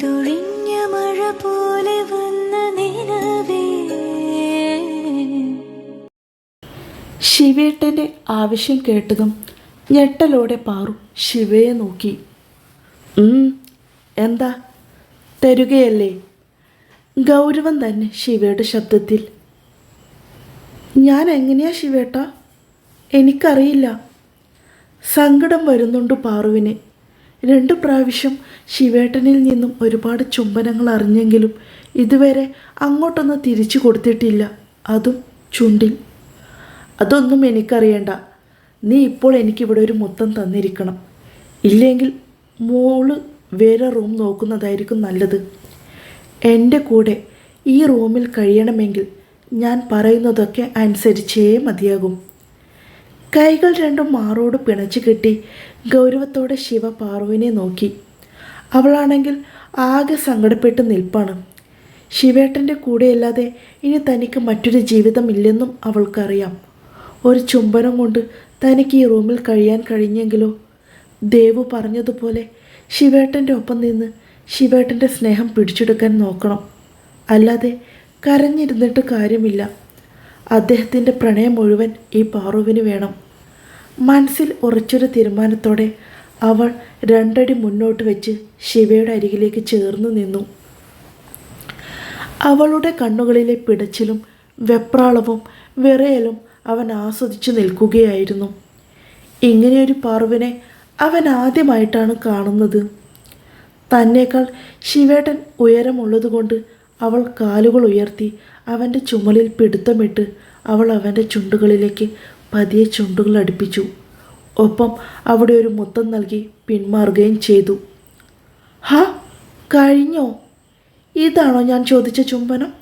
പെയ്തൊഴിഞ്ഞ മഴ പോലെ വന്ന നിലവേ. ശിവേട്ടന്റെ ആവശ്യം കേട്ടതും ഞെട്ടലോടെ പാറു ശിവയെ നോക്കി. "ഉം, എന്താ? തരുകയല്ലേ? ഗൗരവം തന്നെ ശിവയുടെ ശബ്ദത്തിൽ. ഞാൻ എങ്ങനെയാ ശിവേട്ട? എനിക്കറിയില്ല. സങ്കടം വരുന്നുണ്ട് പാറുവിന്. രണ്ട് പ്രാവശ്യം ശിവേട്ടനിൽ നിന്നും ഒരുപാട് ചുംബനങ്ങൾ അറിഞ്ഞെങ്കിലും ഇതുവരെ അങ്ങോട്ടൊന്ന് തിരിച്ചു കൊടുത്തിട്ടില്ല. അതും ചുണ്ടിൽ. അതൊന്നും എനിക്കറിയണ്ട. നീ ഇപ്പോൾ എനിക്കിവിടെ ഒരു മുത്തം തന്നിരിക്കണം. ഇല്ലെങ്കിൽ മോൾ വേറെ റൂം നോക്കുന്നതായിരിക്കും നല്ലത്. എന്റെ കൂടെ ഈ റൂമിൽ കഴിയണമെങ്കിൽ ഞാൻ പറയുന്നതൊക്കെ അനുസരിച്ചേ മതിയാകും. കൈകൾ രണ്ടും മാറോട് പിണച്ചു കെട്ടി ഗൗരവത്തോടെ ശിവ പാറുവിനെ നോക്കി. അവളാണെങ്കിൽ ആകെ സങ്കടപ്പെട്ട് നിൽപ്പാണ്. ശിവേട്ടന്റെ കൂടെയല്ലാതെ ഇനി തനിക്ക് മറ്റൊരു ജീവിതമില്ലെന്നും അവൾക്കറിയാം. ഒരു ചുംബനം കൊണ്ട് തനിക്ക് ഈ റൂമിൽ കഴിയാൻ കഴിഞ്ഞെങ്കിലോ? ദേവു പറഞ്ഞതുപോലെ ശിവേട്ടന്റെ ഒപ്പം നിന്ന് ശിവേട്ടന്റെ സ്നേഹം പിടിച്ചെടുക്കാൻ നോക്കണം. അല്ലാതെ കരഞ്ഞിരുന്നിട്ട് കാര്യമില്ല. അദ്ദേഹത്തിന്റെ പ്രണയം മുഴുവൻ ഈ പാറുവിന് വേണം. മനസ്സിൽ ഉറച്ചൊരു തീരുമാനത്തോടെ അവൾ രണ്ടടി മുന്നോട്ട് വെച്ച് ശിവയുടെ അരികിലേക്ക് ചേർന്നു നിന്നു. അവളുടെ കണ്ണുകളിലെ പിടച്ചിലും വെപ്രാളവും വിറയലും അവൻ ആസ്വദിച്ചു നിൽക്കുകയായിരുന്നു. ഇങ്ങനെയൊരു പാർവിനെ അവൻ ആദ്യമായിട്ടാണ് കാണുന്നത്. തന്നേക്കാൾ ശിവേട്ടൻ ഉയരമുള്ളതുകൊണ്ട് അവൾ കാലുകൾ ഉയർത്തി അവന്റെ ചുമലിൽ പിടുത്തമിട്ട് അവൾ അവന്റെ ചുണ്ടുകളിലേക്ക് പതിയെ ചുണ്ടുകൾ അടുപ്പിച്ചു. ഒപ്പം അവിടെ ഒരു മുത്തം നൽകി പിന്മാറുകയും ചെയ്തു. ഹാ കഴിഞ്ഞോ? ഇതാണോ ഞാൻ ചോദിച്ച ചുംബനം?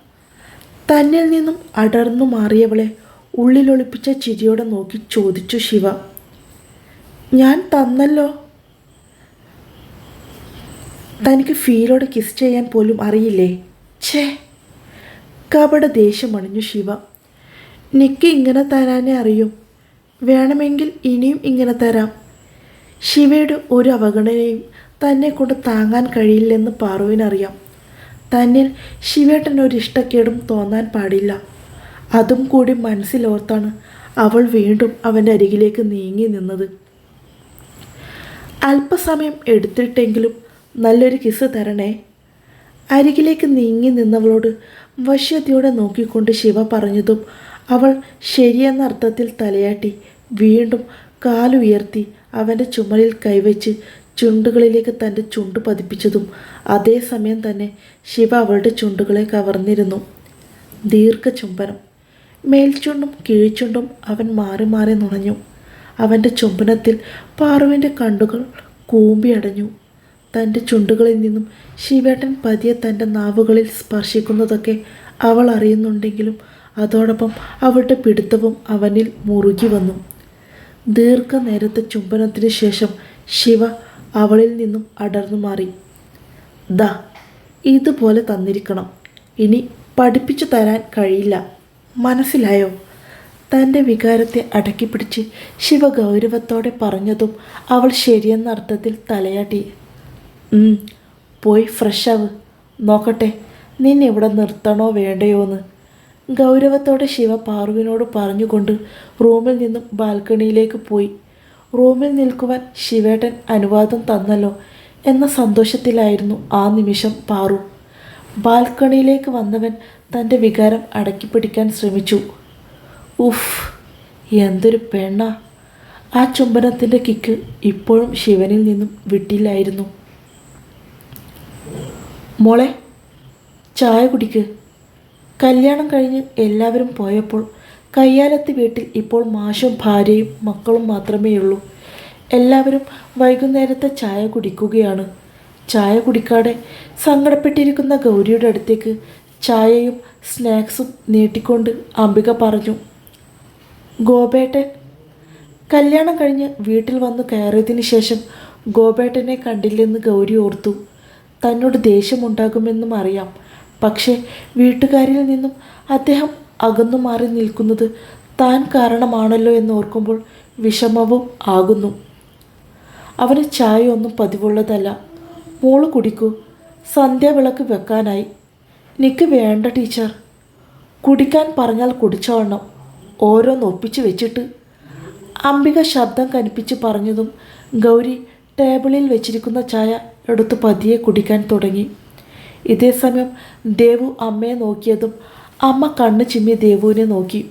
തന്നിൽ നിന്നും അടർന്നു മാറിയവളെ ഉള്ളിലൊളിപ്പിച്ച ചിരിയോടെ നോക്കി ചോദിച്ചു ശിവ. ഞാൻ തന്നല്ലോ. തനിക്ക് ഫീലോടെ കിസ് ചെയ്യാൻ പോലും അറിയില്ലേ? ഛേ കപട ദേഷ്യമണിഞ്ഞു ശിവ. നിക്ക് ഇങ്ങനെ തരാനേ അറിയും. വേണമെങ്കിൽ ഇനിയും ഇങ്ങനെ തരാം. ശിവയുടെ ഒരു അവഗണനയും തന്നെ കൊണ്ട് താങ്ങാൻ കഴിയില്ലെന്ന് പാറുവിനറിയാം. തന്നിൽ ഇഷ്ടക്കേടും തോന്നാൻ പാടില്ല. അതും കൂടി മനസ്സിലോർത്താണ് അവൾ വീണ്ടും അവന്റെ അരികിലേക്ക് നീങ്ങി നിന്നത്. അല്പസമയം എടുത്തിട്ടെങ്കിലും നല്ലൊരു കിസ് തരണേ. അരികിലേക്ക് നീങ്ങി നിന്നവളോട് വശ്യതയോടെ നോക്കിക്കൊണ്ട് ശിവ പറഞ്ഞതും അവൾ ശരിയെന്ന അർത്ഥത്തിൽ തലയാട്ടി. വീണ്ടും കാലുയർത്തി അവന്റെ ചുമലിൽ കൈവച്ച് ചുണ്ടുകളിലേക്ക് തന്റെ ചുണ്ട് പതിപ്പിച്ചതും അതേസമയം തന്നെ ശിവ അവളുടെ ചുണ്ടുകളെ കവർന്നിരുന്നു. ദീർഘചുംബനം. മേൽച്ചുണ്ടും കീഴ്ച്ചുണ്ടും അവൻ മാറി മാറി നുണഞ്ഞു. അവന്റെ ചുംബനത്തിൽ പാറുവിന്റെ കണ്ണുകൾ കൂമ്പിയടഞ്ഞു തന്റെ ചുണ്ടുകളിൽ നിന്നും ശിവേട്ടൻ പതിയെ തന്റെ നാവുകളിൽ സ്പർശിക്കുന്നതൊക്കെ അവൾ അറിയുന്നുണ്ടെങ്കിലും അതോടൊപ്പം അവളുടെ പിടുത്തവും അവനിൽ മുറുകി വന്നു. ദീർഘനേരത്തെ ചുംബനത്തിന് ശേഷം ശിവ അവളിൽ നിന്നും അടർന്നു മാറി. ദ ഇതുപോലെ തന്നിരിക്കണം. ഇനി പഠിപ്പിച്ചു തരാൻ കഴിയില്ല. മനസ്സിലായോ? തന്റെ വികാരത്തെ അടക്കിപ്പിടിച്ച് ശിവ ഗൗരവത്തോടെ പറഞ്ഞതും അവൾ ശരിയെന്ന അർത്ഥത്തിൽ തലയാട്ടി. പോയി ഫ്രഷ് ആവ് നോക്കട്ടെ നിന്നെ ഇവിടെ നിർത്തണോ വേണ്ടയോ എന്ന് ഗൗരവത്തോടെ ശിവ പാർവിനോട് പറഞ്ഞുകൊണ്ട് റൂമിൽ നിന്നും ബാൽക്കണിയിലേക്ക് പോയി. റൂമിൽ നിൽക്കുവാൻ ശിവേട്ടൻ അനുവാദം തന്നല്ലോ എന്ന സന്തോഷത്തിലായിരുന്നു ആ നിമിഷം പാറു. ബാൽക്കണിയിലേക്ക് വന്നവൻ തന്റെ വികാരം അടക്കി പിടിക്കാൻ ശ്രമിച്ചു. ഉഫ് എന്തൊരു പെണ്ണ. ആ ചുംബനത്തിന്റെ കിക്ക് ഇപ്പോഴും ശിവനിൽ നിന്നും വിട്ടില്ലായിരുന്നു. മോളെ ചായ കുടിക്ക്. കല്യാണം കഴിഞ്ഞ് എല്ലാവരും പോയപ്പോൾ കയ്യാലത്ത് വീട്ടിൽ ഇപ്പോൾ മാഷും ഭാര്യയും മക്കളും മാത്രമേ ഉള്ളൂ എല്ലാവരും വൈകുന്നേരത്തെ ചായ കുടിക്കുകയാണ്. ചായ കുടിക്കാതെ സങ്കടപ്പെട്ടിരിക്കുന്ന ഗൗരിയുടെ അടുത്തേക്ക് ചായയും സ്നാക്സും നീട്ടിക്കൊണ്ട് അംബിക പറഞ്ഞു ഗോപേട്ടൻ കല്യാണം കഴിഞ്ഞ് വീട്ടിൽ വന്ന് കയറിയതിന് ശേഷം ഗോപേട്ടനെ കണ്ടില്ലെന്ന് ഗൗരി ഓർത്തു. തന്നോട് ദേഷ്യമുണ്ടാകുമെന്നും അറിയാം. പക്ഷേ വീട്ടുകാരിൽ നിന്നും അദ്ദേഹം അകന്നു മാറി നിൽക്കുന്നത് താൻ കാരണമാണല്ലോ എന്ന് ഓർക്കുമ്പോൾ വിഷമവും ആകുന്നു. അവന് ചായ ഒന്നും പതിവുള്ളതല്ല. മോൾ കുടിക്കൂ. സന്ധ്യാവിളക്ക് വെക്കാനായി. നിക്ക് വേണ്ട ടീച്ചർ. കുടിക്കാൻ പറഞ്ഞാൽ കുടിച്ചോണം ഓരോന്ന് ഒപ്പിച്ച് വെച്ചിട്ട്. അംബിക ശബ്ദം കനിപ്പിച്ച് പറഞ്ഞതും ഗൗരി ടേബിളിൽ വെച്ചിരിക്കുന്ന ചായ എടുത്ത് പതിയെ കുടിക്കാൻ തുടങ്ങി. ഇതേ സമയം ദേവു അമ്മയെ നോക്കിയതും അമ്മ കണ്ണു ചിമ്മി ദേവുവിനെ നോക്കി.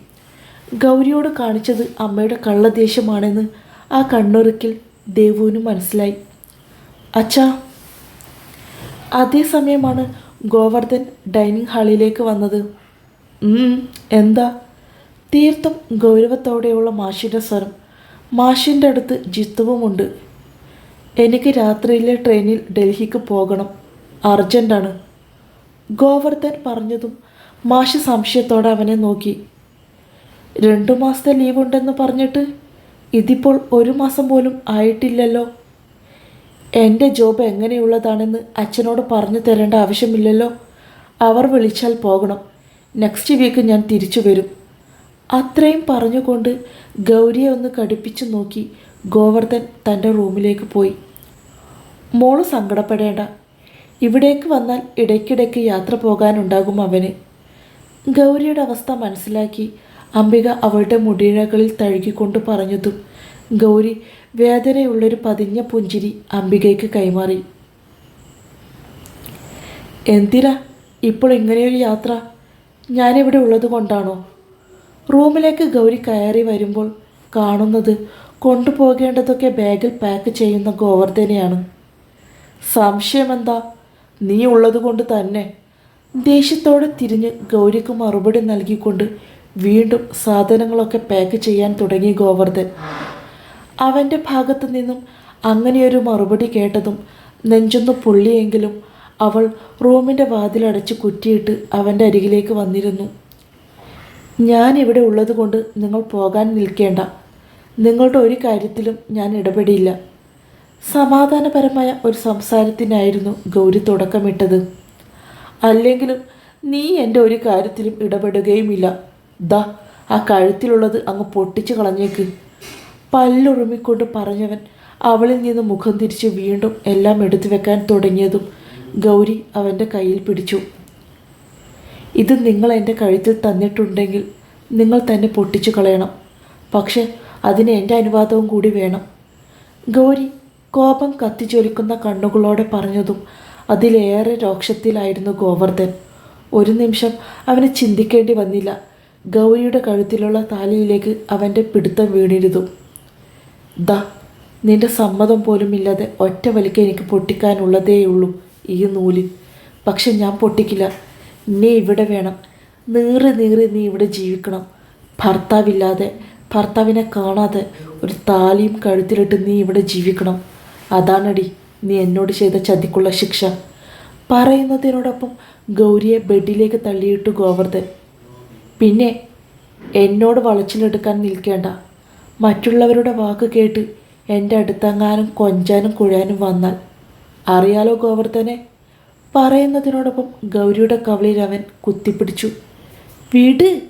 ഗൗരിയോട് കാണിച്ചത് അമ്മയുടെ കള്ളദേഷ്യമാണെന്ന് ആ കണ്ണുറുക്കിൽ ദേവുവിന് മനസ്സിലായി. അച്ഛാ. അതേസമയമാണ് ഗോവർദ്ധൻ ഡൈനിങ് ഹാളിലേക്ക് വന്നത്. എന്താ? തീർത്തും ഗൗരവത്തോടെയുള്ള മാഷിന്റെ സ്വരം മാഷിന്റെ അടുത്ത് ജിത്തുവുമുണ്ട്. എനിക്ക് രാത്രിയിലെ ട്രെയിനിൽ ഡൽഹിക്ക് പോകണം. അർജന്റാണ് ഗോവർദ്ധൻ പറഞ്ഞതും മാഷ് സംശയത്തോടെ അവനെ നോക്കി. രണ്ടു മാസത്തെ ലീവ് ഉണ്ടെന്ന് പറഞ്ഞിട്ട് ഇതിപ്പോൾ ഒരു മാസം പോലും ആയിട്ടില്ലല്ലോ. എന്റെ ജോബ് എങ്ങനെയുള്ളതാണെന്ന് അച്ഛനോട് പറഞ്ഞു തരേണ്ട ആവശ്യമില്ലല്ലോ. അവർ വിളിച്ചാൽ പോകണം. നെക്സ്റ്റ് വീക്ക് ഞാൻ തിരിച്ചു വരും. അത്രയും പറഞ്ഞുകൊണ്ട് ഗൗരിയെ ഒന്ന് കടുപ്പിച്ചു നോക്കി ഗോവർദ്ധൻ തന്റെ റൂമിലേക്ക് പോയി. മോൾ സങ്കടപ്പെടേണ്ട. ഇവിടേക്ക് വന്നാൽ ഇടയ്ക്കിടയ്ക്ക് യാത്ര പോകാനുണ്ടാകും അവന്. ഗൗരിയുടെ അവസ്ഥ മനസ്സിലാക്കി അംബിക അവളുടെ മുടിയിഴകളിൽ തഴുകിക്കൊണ്ട് പറഞ്ഞതും ഗൗരി വേദനയുള്ളൊരു പതിഞ്ഞ പുഞ്ചിരി അംബികയ്ക്ക് കൈമാറി. എന്തിനാ ഇപ്പോൾ ഇങ്ങനെയൊരു യാത്ര? ഞാനിവിടെ ഉള്ളത് കൊണ്ടാണോ? റൂമിലേക്ക് ഗൗരി കയറി വരുമ്പോൾ കാണുന്നത് കൊണ്ടുപോകേണ്ടതൊക്കെ ബാഗിൽ പാക്ക് ചെയ്യുന്ന ഗോവർദ്ധനെയാണ്. സംശയമെന്താ? നീ ഉള്ളത് കൊണ്ട് തന്നെ ദേഷ്യത്തോടെ തിരിഞ്ഞ് ഗൗരിക്ക് മറുപടി നൽകിക്കൊണ്ട് വീണ്ടും സാധനങ്ങളൊക്കെ പാക്ക് ചെയ്യാൻ തുടങ്ങി ഗോവർദ്ധൻ. അവന്റെ ഭാഗത്തു നിന്നും അങ്ങനെയൊരു മറുപടി കേട്ടതും നെഞ്ചൊന്ന് പൊള്ളിയെങ്കിലും അവൾ റൂമിന്റെ വാതിലടച്ച് കുറ്റിയിട്ട് അവന്റെ അരികിലേക്ക് വന്നിരുന്നു. ഞാൻ ഇവിടെ ഉള്ളതുകൊണ്ട് നിങ്ങൾ പോകാൻ നിൽക്കേണ്ട. നിങ്ങളുടെ ഒരു കാര്യത്തിലും ഞാൻ ഇടപെടില്ല. സമാധാനപരമായ ഒരു സംസാരത്തിനായിരുന്നു ഗൗരി തുടക്കമിട്ടത്. അല്ലെങ്കിലും നീ എന്റെ ഒരു കാര്യത്തിലും ഇടപെടുകയുമില്ല. ദാ ആ കഴുത്തിലുള്ളത് അങ്ങ് പൊട്ടിച്ചു കളഞ്ഞേക്ക്. പല്ലുറുമിക്കൊണ്ട് പറഞ്ഞവൻ അവളിൽ നിന്ന് മുഖം തിരിച്ച് വീണ്ടും എല്ലാം എടുത്തു വെക്കാൻ തുടങ്ങിയതും ഗൗരി അവന്റെ കയ്യിൽ പിടിച്ചു. ഇത് നിങ്ങൾ എന്റെ കഴുത്തിൽ തന്നിട്ടുണ്ടെങ്കിൽ നിങ്ങൾ തന്നെ പൊട്ടിച്ചു കളയണം. പക്ഷെ അതിന് എന്റെ അനുവാദവും കൂടി വേണം. ഗൗരി കോപം കത്തിച്ചൊലിക്കുന്ന കണ്ണുകളോടെ പറഞ്ഞതും അതിലേറെ രോക്ഷത്തിലായിരുന്നു ഗോവർദ്ധൻ. ഒരു നിമിഷം അവന് ചിന്തിക്കേണ്ടി വന്നില്ല. ഗൗരിയുടെ കഴുത്തിലുള്ള താലിയിലേക്ക് അവന്റെ പിടുത്തം വീണിരുന്നു. ദ നിന്റെ സമ്മതം പോലും ഇല്ലാതെ ഒറ്റ വലിക്ക് എനിക്ക് പൊട്ടിക്കാനുള്ളതേയുള്ളൂ ഈ നൂൽ പക്ഷെ ഞാൻ പൊട്ടിക്കില്ല. നീ ഇവിടെ വേണം. നീറി നീറി നീ ഇവിടെ ജീവിക്കണം. ഭർത്താവില്ലാതെ ഭർത്താവിനെ കാണാതെ ഒരു താലിയും കഴുത്തിലിട്ട് നീ ഇവിടെ ജീവിക്കണം. അതാണടി നീ എന്നോട് ചെയ്ത ചതിക്കുള്ള ശിക്ഷ. പറയുന്നതിനോടൊപ്പം ഗൗരിയെ ബെഡിലേക്ക് തള്ളിയിട്ടു ഗോവർദ്ധൻ. പിന്നെ എന്നോട് വളച്ചിലെടുക്കാൻ നിൽക്കേണ്ട. മറ്റുള്ളവരുടെ വാക്ക് കേട്ട് എന്റെ അടുത്തങ്ങാനും കൊഞ്ചാനും കുഴാനും വന്നാൽ. അറിയാലോ ഗോവർദ്ധനെ? പറയുന്നതിനോടൊപ്പം ഗൗരിയുടെ കവളിൽ അവൻ കുത്തിപ്പിടിച്ചു. വീട്.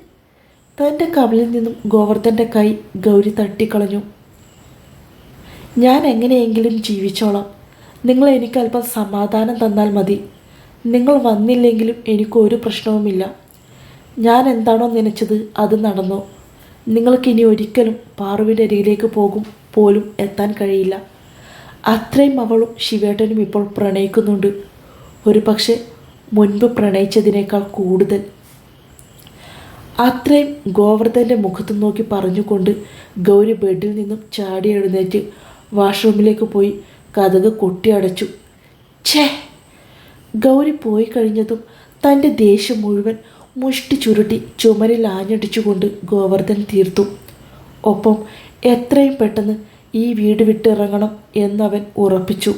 തന്റെ കവളിൽ നിന്നും ഗോവർദ്ധന്റെ കൈ ഗൗരി തട്ടിക്കളഞ്ഞു. ഞാൻ എങ്ങനെയെങ്കിലും ജീവിച്ചോളാം. നിങ്ങൾ എനിക്ക് അല്പം സമാധാനം തന്നാൽ മതി. നിങ്ങൾ വന്നില്ലെങ്കിലും എനിക്കൊരു പ്രശ്നവുമില്ല. ഞാൻ എന്താണോ നനച്ചത് അത് നടന്നു. നിങ്ങൾക്കിനി ഒരിക്കലും പാറുവിന്റെ അരികിലേക്ക് പോകും പോലും എത്താൻ കഴിയില്ല. അത്രയും അവളും ശിവേട്ടനും ഇപ്പോൾ പ്രണയിക്കുന്നുണ്ട്. ഒരു പക്ഷേ മുൻപ് പ്രണയിച്ചതിനേക്കാൾ കൂടുതൽ. അത്രയും ഗോവർദ്ധന്റെ മുഖത്ത് നോക്കി പറഞ്ഞുകൊണ്ട് ഗൗരി ബെഡിൽ നിന്നും ചാടി എഴുന്നേറ്റ് വാഷ്റൂമിലേക്ക് പോയി കഥക് കൊട്ടിയടച്ചു ഛേ ഗൗരി പോയി കഴിഞ്ഞതും തന്റെ ദേഷ്യം മുഴുവൻ മുഷ്ടി ചുരുട്ടി ചുമരിൽ ആഞ്ഞടിച്ചുകൊണ്ട് ഗോവർദ്ധൻ തീർത്തു. ഒപ്പം എത്രയും പെട്ടെന്ന് ഈ വീട് വിട്ടിറങ്ങണം എന്നവൻ ഉറപ്പിച്ചു.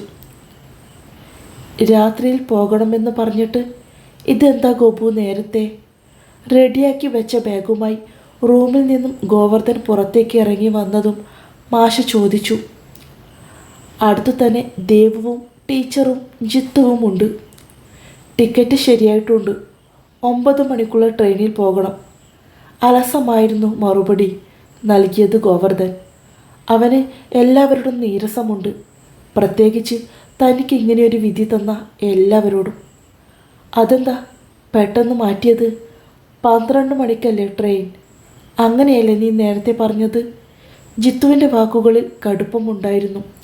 രാത്രിയിൽ പോകണമെന്ന് പറഞ്ഞിട്ട് ഇതെന്താ ഗോപു നേരത്തെ? റെഡിയാക്കി വെച്ച ബാഗുമായി റൂമിൽ നിന്നും ഗോവർദ്ധൻ പുറത്തേക്ക് ഇറങ്ങി വന്നതും മാഷ ചോദിച്ചു. അടുത്തു തന്നെ ദേവവും ടീച്ചറും ജിത്തുവും ഉണ്ട് ടിക്കറ്റ് ശരിയായിട്ടുണ്ട്. ഒമ്പത് മണിക്കുള്ള ട്രെയിനിൽ പോകണം. അലസമായിരുന്നു മറുപടി നൽകിയത് ഗോവർദ്ധൻ. അവന് എല്ലാവരോടും നീരസമുണ്ട്. പ്രത്യേകിച്ച് തനിക്ക് ഇങ്ങനെയൊരു വിധി തന്ന എല്ലാവരോടും. അതെന്താ പെട്ടെന്ന് മാറ്റിയത്? പന്ത്രണ്ട് മണിക്കല്ലേ ട്രെയിൻ? അങ്ങനെയല്ലേ നീ നേരത്തെ പറഞ്ഞത്? ജിത്തുവിന്റെ വാക്കുകളിൽ കടുപ്പമുണ്ടായിരുന്നു.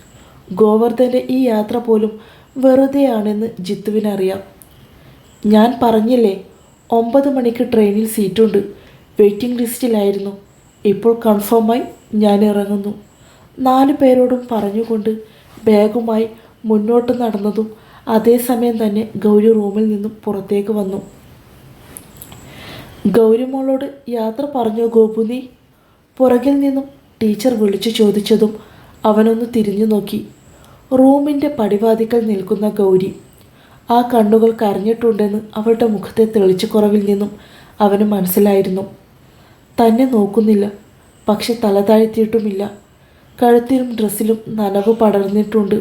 ഗോവർദ്ധന്റെ ഈ യാത്ര പോലും വെറുതെയാണെന്ന് ജിത്തുവിനറിയാം. ഞാൻ പറഞ്ഞില്ലേ ഒമ്പത് മണിക്ക് ട്രെയിനിൽ സീറ്റുണ്ട്. വെയിറ്റിംഗ് ലിസ്റ്റിലായിരുന്നു. ഇപ്പോൾ കൺഫേമായി ഞാൻ ഇറങ്ങുന്നു. നാല് പേരോടും പറഞ്ഞുകൊണ്ട് ബാഗുമായി മുന്നോട്ട് നടന്നതും അതേസമയം തന്നെ ഗൗരി റൂമിൽ നിന്നും പുറത്തേക്ക് വന്നു. ഗൗരിമോളോട് യാത്ര പറഞ്ഞോ ഗോപുനി പുറകിൽ നിന്നും ടീച്ചർ വിളിച്ചു ചോദിച്ചതും അവനൊന്ന് തിരിഞ്ഞു നോക്കി. റൂമിന്റെ പടിവാതിക്കൽ നിൽക്കുന്ന ഗൗരി. ആ കണ്ണുകൾ കരഞ്ഞിട്ടുണ്ടെന്ന് അവളുടെ മുഖത്തെ തെളിച്ചക്കുറവിൽ നിന്നും അവന് മനസ്സിലായിരുന്നു. തന്നെ നോക്കുന്നില്ല. പക്ഷെ തല താഴ്ത്തിയിട്ടുമില്ല. കഴുത്തിലും ഡ്രസ്സിലും നനവ് പടർന്നിട്ടുണ്ട്.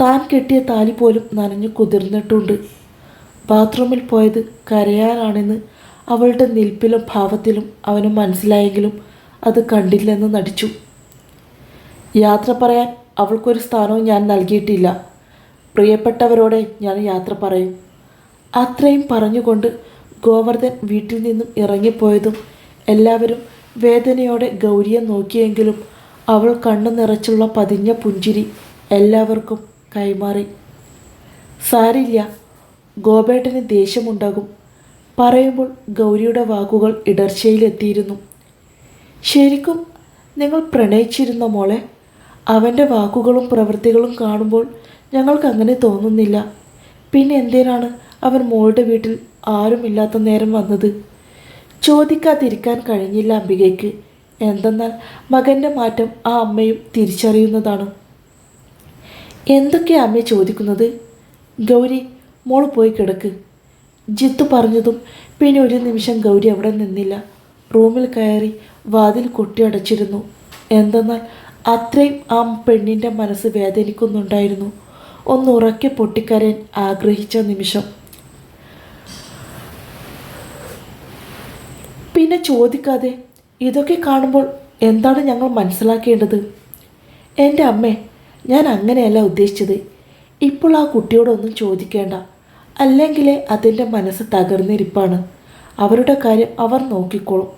താൻ കെട്ടിയ താലി പോലും നനഞ്ഞു കുതിർന്നിട്ടുണ്ട്. ബാത്റൂമിൽ പോയത് കരയാനാണെന്ന് അവളുടെ നിൽപ്പിലും ഭാവത്തിലും അവന് മനസ്സിലായെങ്കിലും അത് കണ്ടില്ലെന്ന് നടിച്ചു. യാത്ര പറയാൻ അവൾക്കൊരു സ്ഥാനവും ഞാൻ നൽകിയിട്ടില്ല. പ്രിയപ്പെട്ടവരോടെ ഞാൻ യാത്ര പറയും. അത്രയും പറഞ്ഞുകൊണ്ട് ഗോവർദ്ധൻ വീട്ടിൽ നിന്നും ഇറങ്ങിപ്പോയതും എല്ലാവരും വേദനയോടെ ഗൗരിയെ നോക്കിയെങ്കിലും അവൾ കണ്ണു നിറച്ചുള്ള പതിഞ്ഞ പുഞ്ചിരി എല്ലാവർക്കും കൈമാറി. സാരില്ല ഗോപേട്ടന് ദേഷ്യമുണ്ടാകും. പറയുമ്പോൾ ഗൗരിയുടെ വാക്കുകൾ ഇടർച്ചയിലെത്തിയിരുന്നു. ശരിക്കും നിങ്ങൾ പ്രണയിച്ചിരുന്ന മോളെ? അവന്റെ വാക്കുകളും പ്രവൃത്തികളും കാണുമ്പോൾ ഞങ്ങൾക്ക് അങ്ങനെ തോന്നുന്നില്ല. പിന്നെ എന്തിനാണ് അവൻ മോളുടെ വീട്ടിൽ ആരുമില്ലാത്ത നേരം വന്നത്? ചോദിക്കാതിരിക്കാൻ കഴിഞ്ഞില്ല അംബികയ്ക്ക്. എന്തെന്നാൽ മകന്റെ മാറ്റം ആ അമ്മയും തിരിച്ചറിയുന്നതാണ്. എന്തൊക്കെയാ അമ്മ ചോദിക്കുന്നത്? ഗൗരി മോൾ പോയി കിടക്ക്. ജിത്തു പറഞ്ഞതും പിന്നെ ഒരു നിമിഷം ഗൗരി അവിടെ നിന്നില്ല. റൂമിൽ കയറി വാതിൽ കൊട്ടിയടച്ചിരുന്നു എന്തെന്നാൽ അത്രയും ആ പെണ്ണിന്റെ മനസ്സ് വേദനിക്കുന്നുണ്ടായിരുന്നു. ഒന്ന് ഉറക്കെ പൊട്ടിക്കരയാൻ ആഗ്രഹിച്ച നിമിഷം. പിന്നെ ചോദിക്കാതെ ഇതൊക്കെ കാണുമ്പോൾ എന്താണ് ഞങ്ങൾ മനസ്സിലാക്കേണ്ടത്? എന്റെ അമ്മേ ഞാൻ അങ്ങനെയല്ല ഉദ്ദേശിച്ചത്. ഇപ്പോൾ ആ കുട്ടിയോടൊന്നും ചോദിക്കേണ്ട. അല്ലെങ്കിൽ അതിന്റെ മനസ്സ് തകർന്നിരിപ്പാണ്. അവരുടെ കാര്യം അവർ നോക്കിക്കോളും.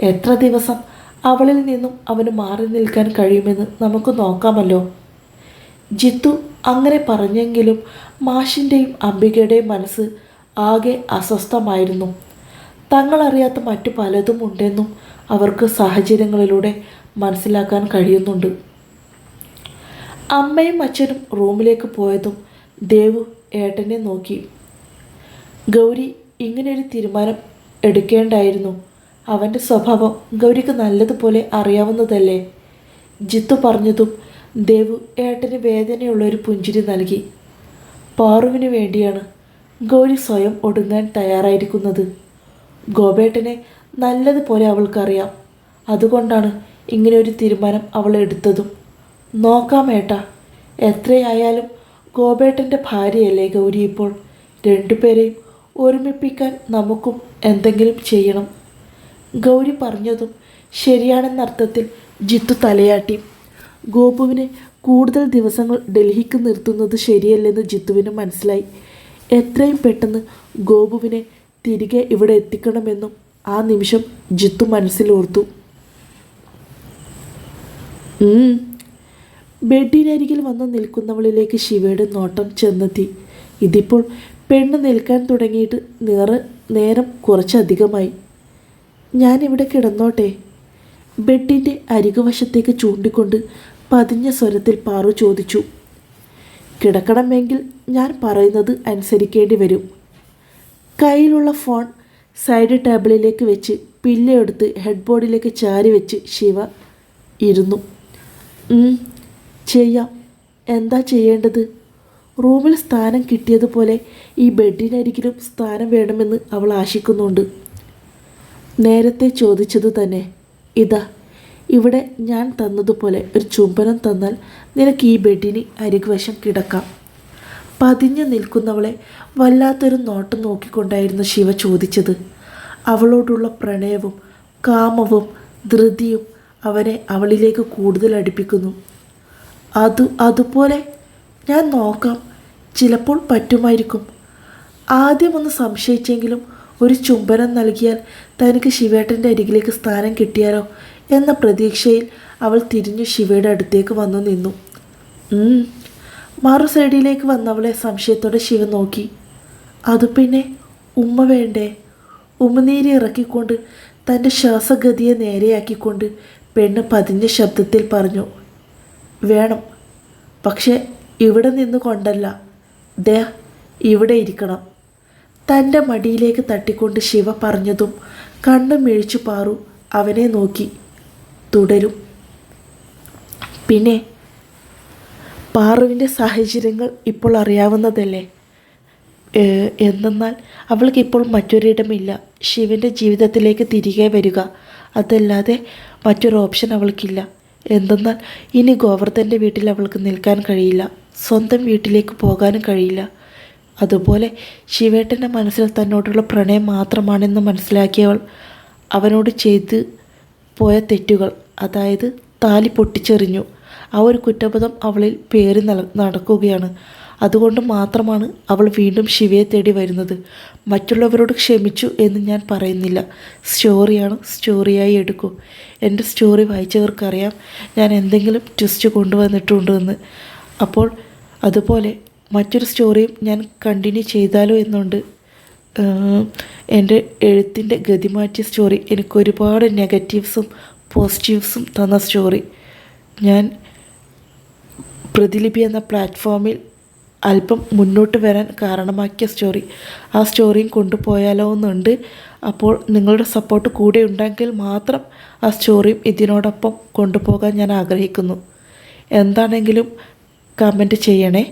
എത്ര ദിവസം അവളിൽ നിന്നും അവന് മാറി നിൽക്കാൻ കഴിയുമെന്ന് നമുക്ക് നോക്കാമല്ലോ. ജിത്തു അങ്ങനെ പറഞ്ഞെങ്കിലും മാഷിന്റെയും അംബികയുടെയും മനസ്സ് ആകെ അസ്വസ്ഥമായിരുന്നു. തങ്ങളറിയാത്ത മറ്റു പലതും ഉണ്ടെന്നും അവർക്ക് സാഹചര്യങ്ങളിലൂടെ മനസ്സിലാക്കാൻ കഴിയുന്നുണ്ട്. അമ്മയും അച്ഛനും റൂമിലേക്ക് പോയതും ദേവു ഏട്ടനെ നോക്കി. ഗൗരി ഇങ്ങനെയൊരു തീരുമാനം എടുക്കേണ്ടായിരുന്നു. അവന്റെ സ്വഭാവം ഗൗരിക്ക് നല്ലതുപോലെ അറിയാവുന്നതല്ലേ? ജിത്തു പറഞ്ഞതും ദേവു ഏട്ടന് വേദനയുള്ള ഒരു പുഞ്ചിരി നൽകി. പാറുവിന് വേണ്ടിയാണ് ഗൗരി സ്വയം ഒടുങ്ങാൻ തയ്യാറായിരിക്കുന്നത്. ഗോപേട്ടനെ നല്ലതുപോലെ അവൾക്കറിയാം. അതുകൊണ്ടാണ് ഇങ്ങനെ ഒരു തീരുമാനം അവൾ എടുത്തതും. നോക്കാം ഏട്ടാ എത്രയായാലും ഗോപേട്ടന്റെ ഭാര്യയല്ലേ ഗൗരി ഇപ്പോൾ? രണ്ടുപേരെയും ഒരുമിപ്പിക്കാൻ നമുക്കും എന്തെങ്കിലും ചെയ്യണം ഗൗരി പറഞ്ഞതും ശരിയാണെന്നർത്ഥത്തിൽ ജിത്തു തലയാട്ടി. ഗോപുവിനെ കൂടുതൽ ദിവസങ്ങൾ ഡൽഹിക്ക് നിർത്തുന്നത് ശരിയല്ലെന്ന് ജിത്തുവിന് മനസ്സിലായി. എത്രയും പെട്ടെന്ന് ഗോപുവിനെ തിരികെ ഇവിടെ എത്തിക്കണമെന്നും ആ നിമിഷം ജിത്തു മനസ്സിലോർത്തു. ബെഡിനരികിൽ വന്ന് നിൽക്കുന്നവളിലേക്ക് ശിവയുടെ നോട്ടം ചെന്നെത്തി. ഇതിപ്പോൾ പെണ്ണ് നിൽക്കാൻ തുടങ്ങിയിട്ട് നേറെ നേരം കുറച്ചധികമായി. ഞാനിവിടെ കിടന്നോട്ടെ. ബെഡിന്റെ അരികുവശത്തേക്ക് ചൂണ്ടിക്കൊണ്ട് പതിഞ്ഞ സ്വരത്തിൽ പാറു ചോദിച്ചു. കിടക്കണമെങ്കിൽ ഞാൻ പറയുന്നത് അനുസരിക്കേണ്ടി വരും. കയ്യിലുള്ള ഫോൺ സൈഡ് ടേബിളിലേക്ക് വെച്ച് പില്ലെടുത്ത് ഹെഡ്ബോർഡിലേക്ക് ചാരി വെച്ച് ശിവ ഇരുന്നു. ചെയ്യാം. എന്താ ചെയ്യേണ്ടത്? റൂമിൽ സ്ഥാനം കിട്ടിയതുപോലെ ഈ ബെഡിനരികിലും സ്ഥാനം വേണമെന്ന് അവൾ ആശിക്കുന്നുണ്ട്. നേരത്തെ ചോദിച്ചത് തന്നെ ഇതാ ഇവിടെ ഞാൻ തന്നതുപോലെ ഒരു ചുംബനം തന്നാൽ നിനക്ക് ഈ ബെഡിന് അരികുവശം കിടക്കാം. പതിഞ്ഞു നിൽക്കുന്നവളെ വല്ലാത്തൊരു നോട്ടം നോക്കിക്കൊണ്ടായിരുന്നു ശിവ ചോദിച്ചത്. അവളോടുള്ള പ്രണയവും കാമവും ധൃതിയും അവനെ അവളിലേക്ക് കൂടുതൽ അടുപ്പിക്കുന്നു. അതു അതുപോലെ ഞാൻ നോക്കാം. ചിലപ്പോൾ പറ്റുമായിരിക്കും. ആദ്യമൊന്ന് സംശയിച്ചെങ്കിലും ഒരു ചുംബനം നൽകിയാൽ തനിക്ക് ശിവേട്ടന്റെ അരികിലേക്ക് സ്ഥാനം കിട്ടിയാലോ എന്ന പ്രതീക്ഷയിൽ അവൾ തിരിഞ്ഞു ശിവയുടെ അടുത്തേക്ക് വന്നു നിന്നു. മാറു സൈഡിലേക്ക് വന്നവളെ സംശയത്തോടെ ശിവ നോക്കി. അത് പിന്നെ ഉമ്മ വേണ്ടേ? ഉമ്മനീര് ഇറക്കിക്കൊണ്ട് തന്റെ ശ്വാസഗതിയെ നേരെയാക്കിക്കൊണ്ട് പെണ്ണ് പതിഞ്ഞ ശബ്ദത്തിൽ പറഞ്ഞു. വേണം. പക്ഷേ ഇവിടെ നിന്ന് കൊണ്ടല്ല. ദേ ഇവിടെ ഇരിക്കണം. തന്റെ മടിയിലേക്ക് തട്ടിക്കൊണ്ട് ശിവ പറഞ്ഞതും കണ്ണു മിഴിച്ചു പാറു അവനെ നോക്കി. തുടരും. പിന്നെ പാറുവിന്റെ സാഹചര്യങ്ങൾ ഇപ്പോൾ അറിയാവുന്നതല്ലേ? എന്തെന്നാൽ അവൾക്ക് ഇപ്പോൾ മറ്റൊരിടമില്ല. ശിവന്റെ ജീവിതത്തിലേക്ക് തിരികെ വരിക. അതല്ലാതെ മറ്റൊരു ഓപ്ഷൻ അവൾക്കില്ല. എന്തെന്നാൽ ഇനി ഗോവർദ്ധന്റെ വീട്ടിൽ അവൾക്ക് നിൽക്കാൻ കഴിയില്ല. സ്വന്തം വീട്ടിലേക്ക് പോകാനും കഴിയില്ല. അതുപോലെ ശിവേട്ടന്റെ മനസ്സിൽ തന്നോടുള്ള പ്രണയം മാത്രമാണെന്ന് മനസ്സിലാക്കിയവൾ അവനോട് ചെയ്ത് പോയ തെറ്റുകൾ അതായത് താലി പൊട്ടിച്ചെറിഞ്ഞു. ആ ഒരു കുറ്റബോധം അവളിൽ പേര് നടക്കുകയാണ്. അതുകൊണ്ട് മാത്രമാണ് അവൾ വീണ്ടും ശിവയെ തേടി വരുന്നത്. മറ്റുള്ളവരോട് ക്ഷമിച്ചു എന്ന് ഞാൻ പറയുന്നില്ല. സ്റ്റോറിയാണ് സ്റ്റോറിയായി എടുക്കൂ. എന്റെ സ്റ്റോറി വായിച്ചവർക്കറിയാം. ഞാൻ എന്തെങ്കിലും ട്വിസ്റ്റ് കൊണ്ടുവന്നിട്ടുണ്ടെന്ന്. അപ്പോൾ അതുപോലെ മറ്റൊരു സ്റ്റോറിയും ഞാൻ കണ്ടിന്യൂ ചെയ്താലോ എന്നുണ്ട്. എന്റെ എഴുത്തിന്റെ ഗതി മാറ്റിയ സ്റ്റോറി എനിക്ക് ഒരുപാട് നെഗറ്റീവ്സും പോസിറ്റീവ്സും തന്ന സ്റ്റോറി ഞാൻ പ്രതിലിപി എന്ന പ്ലാറ്റ്ഫോമിൽ അല്പം മുന്നോട്ട് വരാൻ കാരണമാക്കിയ സ്റ്റോറി ആ സ്റ്റോറിയും കൊണ്ടുപോയാലോ എന്നുണ്ട്. അപ്പോൾ നിങ്ങളുടെ സപ്പോർട്ട് കൂടെ ഉണ്ടെങ്കിൽ മാത്രം ആ സ്റ്റോറിയും ഇതിനോടൊപ്പം കൊണ്ടുപോകാൻ ഞാൻ ആഗ്രഹിക്കുന്നു. എന്താണെങ്കിലും കമന്റ് ചെയ്യണേ.